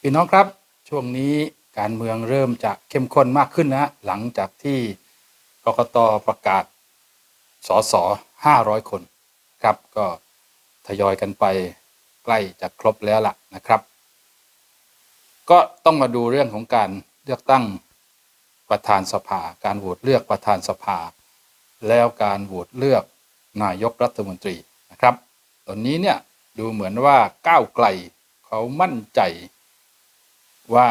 พี่น้องครับช่วงนี้การเมืองเริ่มจะเข้มข้นมากขึ้นนะหลังจากที่กกตประกาศสส500คนครับก็ทยอยกันไปใกล้จะครบแล้วล่ะนะครับ ก็ต้องมาดูเรื่องของการเลือกตั้งประธานสภา การโหวตเลือกประธานสภา แล้วการโหวตเลือกนายกรัฐมนตรีนะครับ ตอนนี้เนี่ยดูเหมือนว่าก้าวไกลเขามั่นใจ ว่า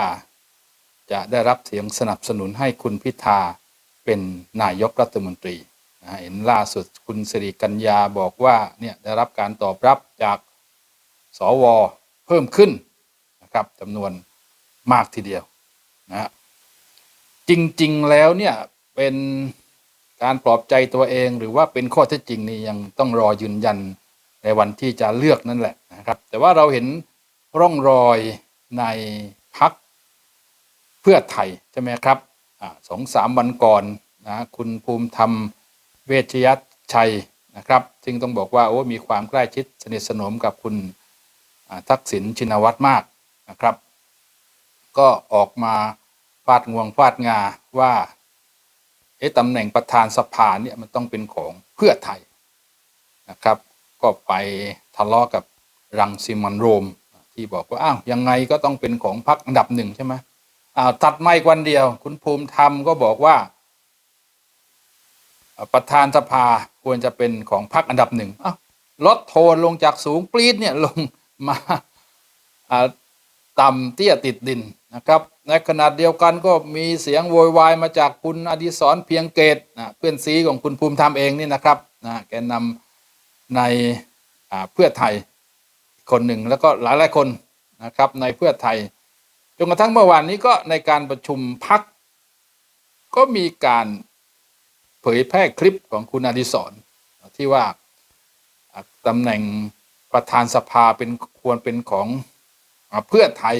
จะได้รับเสียงสนับสนุนให้คุณพิธาเป็นนายกรัฐมนตรีนะเห็นล่าสุดคุณสิริกัญญาบอกว่าเนี่ยได้รับการตอบรับจากสวเพิ่มขึ้นนะครับจำนวนมากทีเดียวนะฮะจริงๆแล้วเนี่ยเป็นการปลอบใจตัวเองหรือว่าเป็นข้อเท็จจริงนี่ยังต้องรอยืนยันในวันที่จะเลือกนั่นแหละนะครับ แต่ว่าเราเห็นร่องรอยใน พักเพื่อไทยใช่ไหมครับอสองสามวันก่อนนะคุณภูมิธรรมเวชยชัยนะครับ ซึ่งต้องบอกว่าโอ้มีความใกล้ชิดสนิทสนมกับคุณทักษิณชินวัตรมากนะครับ ก็ออกมาฟาดงวงฟาดงาว่าเอ๊ะตำแหน่งประธานสภาเนี่ยมันต้องเป็นของเพื่อไทยนะครับ ก็ไปทะเลาะกับรังสิมันโรม ที่บอกว่าอ้าวยังไงก็ต้องเป็นของพรรคอันดับหนึ่งใช่ไหมอ้าวตัดไม่วันเดียว คุณภูมิธรรมก็บอกว่า ประธานสภาควรจะเป็นของพรรคอันดับหนึ่งอ้าวลดโทนลงจากสูงปรีดเนี่ยลงมาอ่าต่ำเตี้ยติดดินนะครับในขณะเดียวกันก็มีเสียงโวยวายมาจากคุณอดิศรเพียงเกตนะเพื่อนซีของคุณภูมิธรรมเองนี่นะครับนะแกนนำในอ่าเพื่อไทย คนหนึ่งแล้วก็หลายหลายคนนะครับในเพื่อไทยจนกระทั่งเมื่อวานนี้ก็ในการประชุมพักก็มีการเผยแพร่คลิปของคุณอดิศรที่ว่าตำแหน่งประธานสภาเป็นควรเป็นของเพื่อไทย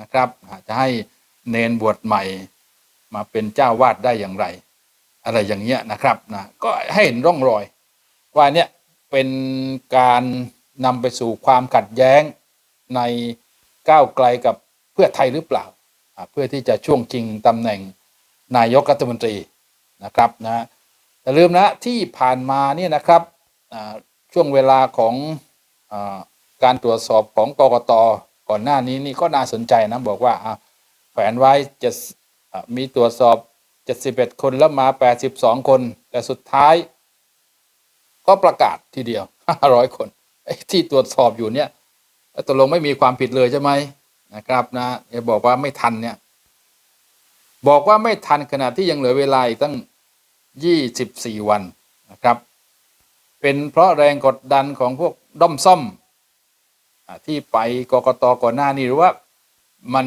นะครับจะให้เนนบวชใหม่มาเป็นเจ้าวาดได้อย่างไร อะไรอย่างเงี้ยนะครับนะก็ให้เห็นร่องรอย ว่าเนี่ยเป็นการ นำไปสู่ความขัดแย้งในก้าวไกลกับเพื่อไทยหรือเปล่า เพื่อที่จะช่วงชิงตำแหน่งนายกรัฐมนตรีนะครับนะอย่าลืมนะที่ผ่านมาเนี่ยนะครับช่วงเวลาของอการตรวจสอบของกกตก่อนหน้านี้นี่ก็น่าสนใจนะบอกว่าแฝนไว้จะมีตรวจสอบ 71 คนแล้วมา 82 คน แต่สุดท้าย ก็ประกาศทีเดียว 500 คน ที่ตรวจสอบอยู่เนี่ยตกลงไม่มีความผิดเลยใช่ไหมนะครับนะอย่าบอกว่าไม่ทันเนี่ย บอกว่าไม่ทันขณะที่ยังเหลือเวลาอีกตั้ง 24 วันนะครับ เป็นเพราะแรงกดดันของพวกด้อมซ่อมที่ไปกกตก่อนหน้านี้หรือว่ามัน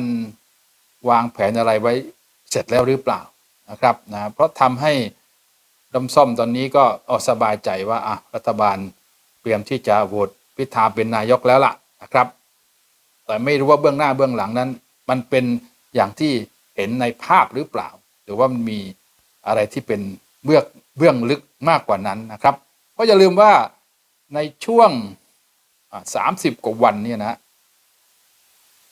วางแผนอะไรไว้เสร็จแล้วหรือเปล่านะครับนะเพราะทำให้ด้อมส้มตอนนี้ก็อสบายใจว่าอะรัฐบาล ตรียมที่จะโหวตพิธาเป็นนายกแล้วล่ะนะครับ แต่ไม่รู้ว่าเบื้องหน้าเบื้องหลังนั้น มันเป็นอย่างที่เห็นในภาพหรือเปล่า หรือว่ามันมีอะไรที่เป็นเบื้องเบื้องลึกมากกว่านั้นนะครับ ก็อย่าลืมว่าในช่วงสามสิบกว่าวันเนี่ยนะ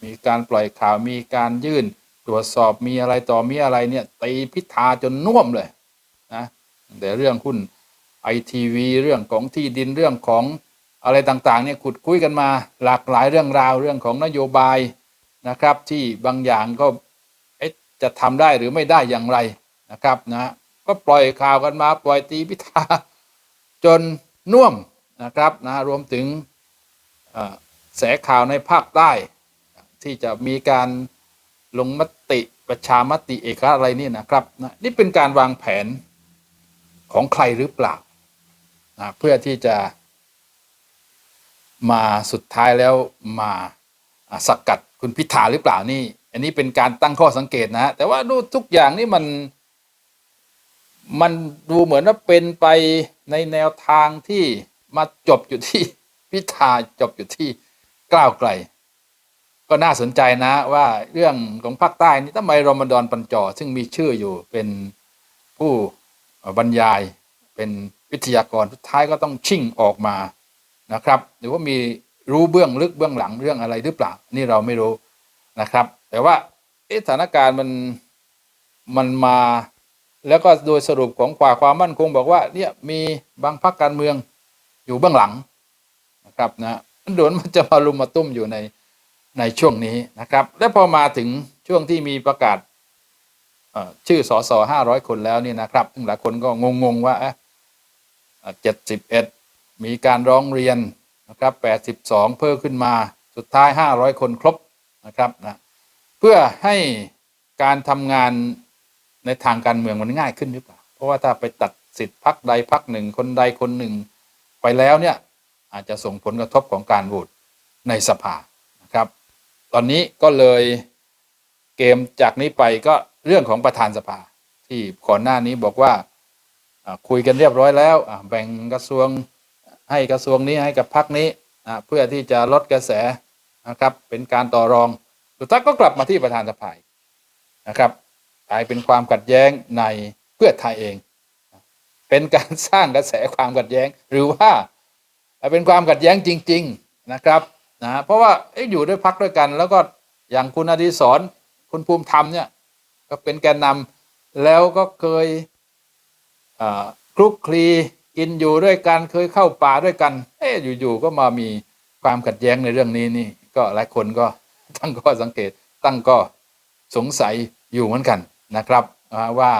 มีการปล่อยข่าวมีการยื่นตรวจสอบมีอะไรต่อมีอะไรเนี่ยตีพิธาจนน่วมเลยนะแต่เรื่องหุ้น ไอทีวีเรื่องของที่ดินเรื่องของอะไรต่างๆเนี่ยขุดคุยกันมาหลากหลายเรื่องราวเรื่องของนโยบายนะครับ ที่บางอย่างก็จะทำได้หรือไม่ได้อย่างไรนะครับนะก็ปล่อยข่าวกันมาปล่อยตีพิธาจนน่วมนะครับนะรวมถึงเอ่อแสข่าวในภาคใต้ที่จะมีการลงมติประชามติเอกอะไรนี่นะครับนะนี่เป็นการวางแผนของใครหรือเปล่า เพื่อที่จะมาสุดท้ายแล้วมาอะสกัดคุณพิธาหรือเปล่านี่ อันนี้เป็นการตั้งข้อสังเกตนะฮะแต่ว่าดูทุกอย่างนี่มันมันดูเหมือนว่าเป็นไปในแนวทางที่มาจบอยู่ที่พิธาจบอยู่ที่ก้าวไกล ก็น่าสนใจนะว่าเรื่องของภาคใต้นี่ทำไมรอมฎอนปัญจอซึ่งมีชื่ออยู่เป็นผู้บรรยายเป็น วิทยากรสุดท้ายก็ต้องชิ่งออกมานะครับ หรือว่ามีรู้เบื้องลึกเบื้องหลังเรื่องอะไรหรือเปล่า นี่เราไม่รู้นะครับ แต่ว่าสถานการณ์มันมันมาแล้วก็โดยสรุปของฝ่าความมั่นคงบอกว่าเนี่ยมีบางพรรคการเมืองอยู่เบื้องหลังนะครับนะมันโดนมันจะมารุมมาตุ้มอยู่ในในช่วงนี้นะครับ และพอมาถึงช่วงที่มีประกาศชื่อสอสอห้าร้อยคนแล้วนี่นะครับซึ่งหลายคนก็งงๆว่า เจ็ดสิบเอ็ดมีการร้องเรียนนะครับแปดสิบสองเพิ่มขึ้นมาสุดท้ายห้าร้อยคนครบนะครับนะเพื่อให้การทำงานในทางการเมืองมันง่ายขึ้นหรือเปล่า เพราะว่าถ้าไปตัดสิทธิ์พักใดพักหนึ่ง คนใดคนหนึ่ง ไปแล้วเนี่ยอาจจะส่งผลกระทบของการโหวตในสภานะครับ ตอนนี้ก็เลยเกมจากนี้ไปก็เรื่องของประธานสภา ที่ก่อนหน้านี้บอกว่า คุยกันเรียบร้อยแล้วแบ่งกระทรวงให้กระทรวงนี้ให้กับพักนี้เพื่อที่จะลดกระแสนะครับเป็นการต่อรองสุดท้ายก็กลับมาที่ประธานสภานะครับกลายเป็นความขัดแย้งในเพื่อไทยเอง เป็นการสร้างกระแสความขัดแย้งหรือว่าเป็นความขัดแย้งจริง ๆนะครับนะเพราะว่าอยู่ด้วยพักด้วยกัน แล้วก็อย่างคุณอดิศรคุณภูมิธรรมเนี่ยก็เป็นแกนนำแล้วก็เคย คลุกคลีกินอยู่ด้วยกันเคยเข้าป่าด้วยกัน เอ๊ะอยู่ๆก็มามีความขัดแย้งในเรื่องนี้นี่ ก็หลายคนก็ตั้งข้อสังเกตตั้งก็สงสัยอยู่เหมือนกันนะครับว่า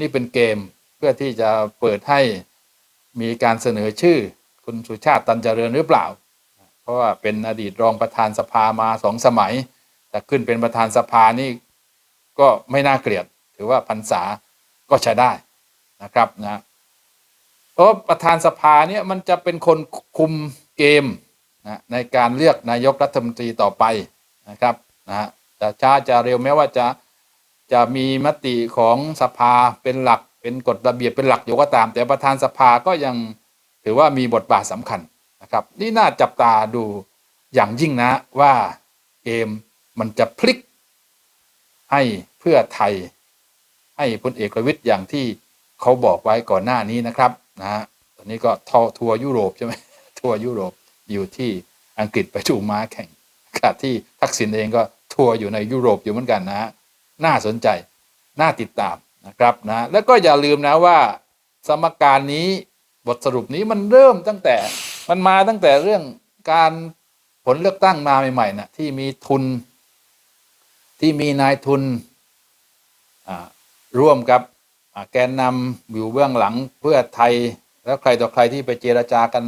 นี่เป็นเกมเพื่อที่จะเปิดให้มีการเสนอชื่อคุณสุชาติตันเจริญหรือเปล่า เพราะว่าเป็นอดีตรองประธานสภามาสองสมัย แต่ขึ้นเป็นประธานสภานี่ก็ไม่น่าเกลียด ถือว่าพรรษาก็ใช้ได้ นะครับนะเพราะประธานสภาเนี่ยมันจะเป็นคนคุมเกมนะในการเลือกนายกรัฐมนตรีต่อไปนะครับนะฮะจะช้าจะเร็วแม้ว่าจะจะมีมติของสภาเป็นหลักเป็นกฎระเบียบเป็นหลักอยู่ก็ตาม แต่ประธานสภาก็ยังถือว่ามีบทบาทสำคัญนะครับ นี่น่าจับตาดูอย่างยิ่งนะว่าเกมมันจะพลิกให้เพื่อไทยให้พลเอกประวิตยอย่างที่ เขาบอกไว้ก่อนหน้านี้นะครับนะฮะตอนนี้ก็ทอทัวร์ยุโรปใช่ไหมทัวร์ยุโรปอยู่ที่อังกฤษไปดูม้าแข่งขณะที่ทักษิณเองก็ทัวร์อยู่ในยุโรปอยู่เหมือนกันนะฮะน่าสนใจน่าติดตามนะครับนะแล้วก็อย่าลืมนะว่าสมการนี้บทสรุปนี้มันเริ่มตั้งแต่มันมาตั้งแต่เรื่องการผลเลือกตั้งมาใหม่ๆนะที่มีทุนที่มีนายทุนร่วมกับ แกนนำอยู่เบื้องหลังเพื่อไทย แล้วใครต่อใครที่ไปเจรจากัน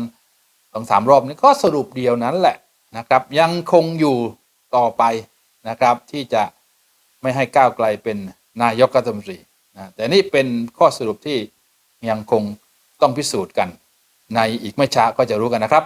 สองสามรอบนี้ก็สรุปเดียวนั้นแหละนะครับ ยังคงอยู่ต่อไปนะครับ ที่จะไม่ให้ก้าวไกลเป็นนายกรัฐมนตรีนะแต่นี่เป็นข้อสรุปที่ยังคงต้องพิสูจน์กัน ในอีกไม่ช้าก็จะรู้กันนะครับ